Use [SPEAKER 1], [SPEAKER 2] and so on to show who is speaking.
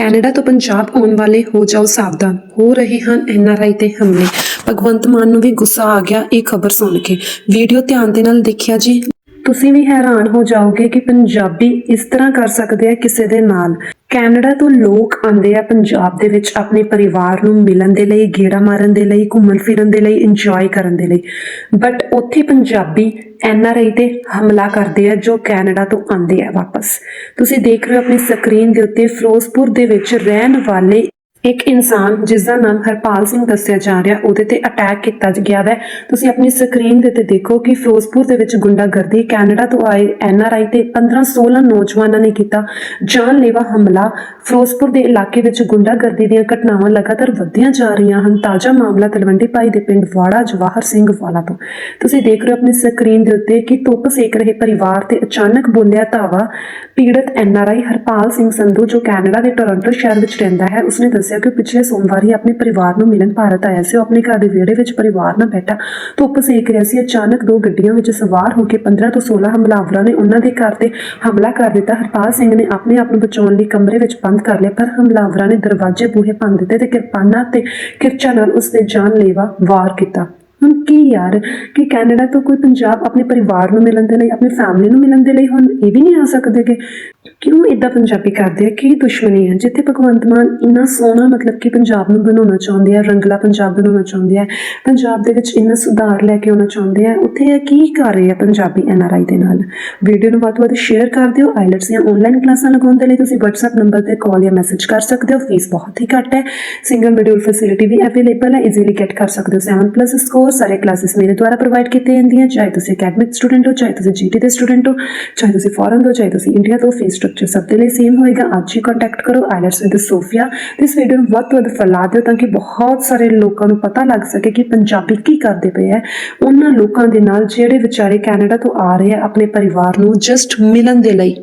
[SPEAKER 1] Canada ਤੋਂ ਪੰਜਾਬ ਆਉਣ ਵਾਲੇ ਹੋ ਜਾਓ ਸਾਵਧਾਨ। ਹੋ ਰਹੇ ਹਨ ਐਨਆਰਆਈ ਤੇ ਹਮਲੇ। ਭਗਵੰਤ ਮਾਨ ਨੂੰ ਵੀ ਗੁੱਸਾ ਆ ਗਿਆ, ਇਹ ਖਬਰ ਸੁਣ ਕੇ। ਵੀਡੀਓ ਧਿਆਨ ਦੇ ਨਾਲ ਦੇਖਿਆ ਜੀ। ਤੁਸੀਂ ਵੀ ਹੈਰਾਨ ਹੋ ਜਾਓਗੇ ਕਿ ਪੰਜਾਬੀ ਇਸ ਤਰ੍ਹਾਂ ਕਰ ਸਕਦੇ ਆ ਕਿਸੇ ਦੇ ਨਾਲ। ਕੈਨੇਡਾ ਤੋਂ ਲੋਕ ਆਉਂਦੇ ਆ ਪੰਜਾਬ ਦੇ ਵਿੱਚ ਆਪਣੇ ਪਰਿਵਾਰ ਨੂੰ ਮਿਲਣ ਦੇ ਲਈ, ਗੇੜਾ ਮਾਰਨ ਦੇ ਲਈ, ਘੁੰਮਣ ਫਿਰਨ ਦੇ ਲਈ ਇੰਜੋਏ ਕਰਨ ਦੇ ਲਈ। ਬਟ ਉੱਥੇ ਪੰਜਾਬੀ ਐਨ ਆਰ ਆਈ ਤੇ ਹਮਲਾ ਕਰਦੇ ਆ ਜੋ ਕੈਨੇਡਾ ਤੋਂ ਆਉਂਦੇ ਆ ਵਾਪਸ। ਤੁਸੀਂ ਦੇਖ ਰਹੇ ਹੋ ਆਪਣੀ ਸਕਰੀਨ ਦੇ ਉੱਤੇ ਫਿਰੋਜ਼ਪੁਰ ਦੇ ਵਿੱਚ ਰਹਿਣ ਵਾਲੇ ਇੱਕ ਇਨਸਾਨ ਜਿਸ ਦਾ ਨਾਮ ਹਰਪਾਲ ਸਿੰਘ ਦੱਸਿਆ ਜਾ ਰਿਹਾ, ਉਹਦੇ ਤੇ ਅਟੈਕ ਕੀਤਾ ਗਿਆ ਹੈ ਤੁਸੀਂ ਆਪਣੀ ਸਕਰੀਨ ਦੇ ਉੱਤੇ ਦੇਖੋ ਕਿ ਫਿਰੋਜ਼ਪੁਰ ਦੇ ਵਿੱਚ ਗੁੰਡਾਗਰਦੀ ਕੈਨੇਡਾ ਤੋਂ ਆਏ ਐਨਆਰਆਈ ਤੇ 15-16 ਨੌਜਵਾਨਾਂ ਨੇ ਕੀਤਾ ਜਾਨਲੇਵਾ ਹਮਲਾ। ਫਿਰੋਜ਼ਪੁਰ ਦੇ ਇਲਾਕੇ ਵਿੱਚ ਗੁੰਡਾਗਰਦੀ ਦੀਆਂ ਘਟਨਾਵਾਂ ਲਗਾਤਾਰ ਵਧਦੀਆਂ ਜਾ ਰਹੀਆਂ ਹਨ। ਤਾਜ਼ਾ ਮਾਮਲਾ ਤਲਵੰਡੀ ਭਾਈ ਦੇ ਪਿੰਡ ਵਾੜਾ ਜਵਾਹਰ ਸਿੰਘ ਵਾਲਾ ਤੋਂ। ਤੁਸੀਂ ਦੇਖ ਰਹੇ ਹੋ ਆਪਣੀ ਸਕਰੀਨ ਦੇ ਉੱਤੇ ਕਿ ਧੁੱਪ ਸੇਕ ਰਹੇ ਪਰਿਵਾਰ ਤੇ ਅਚਾਨਕ ਬੋਲਿਆ ਧਾਵਾ ਪੀੜਤ ਐਨਆਰਆਈ ਹਰਪਾਲ ਸਿੰਘ ਸੰਧੂ, ਜੋ ਕੈਨੇਡਾ ਦੇ ਟੋਰਾਂਟੋ ਸ਼ਹਿਰ ਵਿੱਚ ਰਹਿੰਦਾ ਹੈ, ਉਸਨੇ ਦੱਸਿਆ ਕਿ ਪਿਛਲੇ ਸੋਮਵਾਰ ਹੀ ਆਪਣੇ ਪਰਿਵਾਰ ਨੂੰ ਮਿਲਣ ਭਾਰਤ ਆਇਆ ਸੀ। ਉਹ ਆਪਣੇ ਘਰ ਦੇ ਵਿਹੜੇ ਵਿੱਚ ਪਰਿਵਾਰ ਨਾਲ ਬੈਠਾ। ਧੁੱਪ ਸੇਕ ਰਿਹਾ ਸੀ। ਅਚਾਨਕ ਦੋ ਗੱਡੀਆਂ ਵਿੱਚ ਸਵਾਰ ਹੋ ਕੇ 15 ਤੋਂ 16 ਹਮਲਾਵਰਾਂ ਨੇ ਉਹਨਾਂ ਦੇ ਘਰ ਤੇ ਹਮਲਾ ਕਰ ਦਿੱਤਾ। ਹਰਪਾਲ ਸਿੰਘ ਨੇ ਆਪਣੇ ਆਪ ਨੂੰ ਬਚਾਉਣ ਲਈ ਕਮਰੇ ਵਿੱਚ ਬੰਦ ਕਰ ਲਿਆ। ਪਰ ਹਮਲਾਵਰਾਂ ਨੇ ਦਰਵਾਜ਼ੇ ਬੂਹੇ ਭੰਨ ਦਿੱਤੇ ਤੇ ਕਿਰਪਾਨਾਂ ਤੇ ਕਿਰਚਾਂ ਨਾਲ ਉਸ ਤੇ ਜਾਨਲੇਵਾ ਵਾਰ ਕੀਤਾ। ਹੁਣ ਕੀ ਯਾਰ? ਕਿ ਕੈਨੇਡਾ ਤੋਂ ਕੋਈ ਪੰਜਾਬ ਆਪਣੇ ਪਰਿਵਾਰ ਨੂੰ ਮਿਲਣ ਦੇ ਲਈ, ਆਪਣੀ ਫੈਮਿਲੀ ਨੂੰ ਮਿਲਣ ਦੇ ਲਈ ਹੁਣ ਇਹ ਵੀ ਨਹੀਂ ਆ ਸਕਦੇ ਕਿਉਂ ਇਦਾਂ ਪੰਜਾਬੀ ਕਰਦੇ ਆ ਕੀ ਦੁਸ਼ਮਣੀ ਹੈ ਜਿੱਥੇ ਭਗਵੰਤ ਮਾਨ ਇੰਨਾ ਸੋਹਣਾ ਮਤਲਬ ਕਿ ਪੰਜਾਬ ਨੂੰ ਬਣਾਉਣਾ ਚਾਹੁੰਦੇ ਆ, ਰੰਗਲਾ ਪੰਜਾਬ ਬਣਾਉਣਾ ਚਾਹੁੰਦੇ ਆ, ਪੰਜਾਬ ਦੇ ਵਿੱਚ ਇੰਨਾ ਸੁਧਾਰ ਲੈ ਕੇ ਆਉਣਾ ਚਾਹੁੰਦੇ ਆ, ਉੱਥੇ ਇਹ ਕੀ ਕਰ ਰਹੇ ਆ ਪੰਜਾਬੀ ਐੱਨ ਆਰ ਆਈ ਦੇ ਨਾਲ? ਵੀਡੀਓ ਨੂੰ ਵੱਧ ਤੋਂ ਵੱਧ ਸ਼ੇਅਰ ਕਰ ਦਿਓ ਆਈਲੈਟਸ ਦੀਆਂ ਆਨਲਾਈਨ ਕਲਾਸਾਂ ਲਗਾਉਣ ਦੇ ਲਈ ਤੁਸੀਂ WhatsApp ਨੰਬਰ ਤੇ ਕਾਲ ਜਾਂ ਮੈਸੇਜ ਕਰ ਸਕਦੇ ਹੋ ਫੀਸ ਬਹੁਤ ਹੀ ਘੱਟ ਹੈ। ਸਿੰਗਲ ਮੋਡਿਊਲ ਫੈਸਿਲਿਟੀ ਵੀ ਅਵੇਲੇਬਲ ਹੈ ਈਜ਼ੀਲੀ ਗੈਟ ਕਰ ਸਕਦੇ ਹੋ 7+ ਸਕੋਰ ਸਾਰੇ ਕਲਾਸਿਸ ਮੇਰੇ ਦੁਆਰਾ ਪ੍ਰੋਵਾਈਡ ਕੀਤੇ ਜਾਂਦੀਆਂ, ਚਾਹੇ ਤੁਸੀਂ ਅਕੈਡਮਿਕ ਸਟੂਡੈਂਟ ਹੋ, ਚਾਹੇ ਤੁਸੀਂ ਜੀਟੀ ਦੇ ਸਟੂਡੈਂਟ ਹੋ, ਚਾਹੇ ਤੁਸੀਂ ਫੋਰਨ ਤੋਂ ਚਾਹੇ ਤੁਸੀਂ ਇੰਡੀਆ ਤੋਂ ਫੀਸ ਸਟਰਕਚਰ ਜੋ ਸਭ ਦੇ ਲਈ ਸੇਮ ਹੋਏਗਾ, ਅੱਜ ਹੀ ਕੰਟੈਕਟ ਕਰੋ ਆਈਲੈਟਸ ਵਿਦ ਸੋਫੀਆ ਇਸ ਵੀਡੀਓ ਨੂੰ ਵੱਧ ਤੋਂ ਵੱਧ ਫੈਲਾ ਦਿਓ ਤਾਂ ਕਿ ਬਹੁਤ ਸਾਰੇ ਲੋਕਾਂ ਨੂੰ ਪਤਾ ਲੱਗ ਸਕੇ ਕਿ ਪੰਜਾਬੀ ਕੀ ਕਰਦੇ ਪਏ ਹੈ ਉਹਨਾਂ ਲੋਕਾਂ ਦੇ ਨਾਲ ਜਿਹੜੇ ਵਿਚਾਰੇ ਕੈਨੇਡਾ ਤੋਂ ਆ ਰਹੇ ਆ, ਆਪਣੇ ਪਰਿਵਾਰ ਨੂੰ ਜਸਟ ਮਿਲਣ ਦੇ ਲਈ।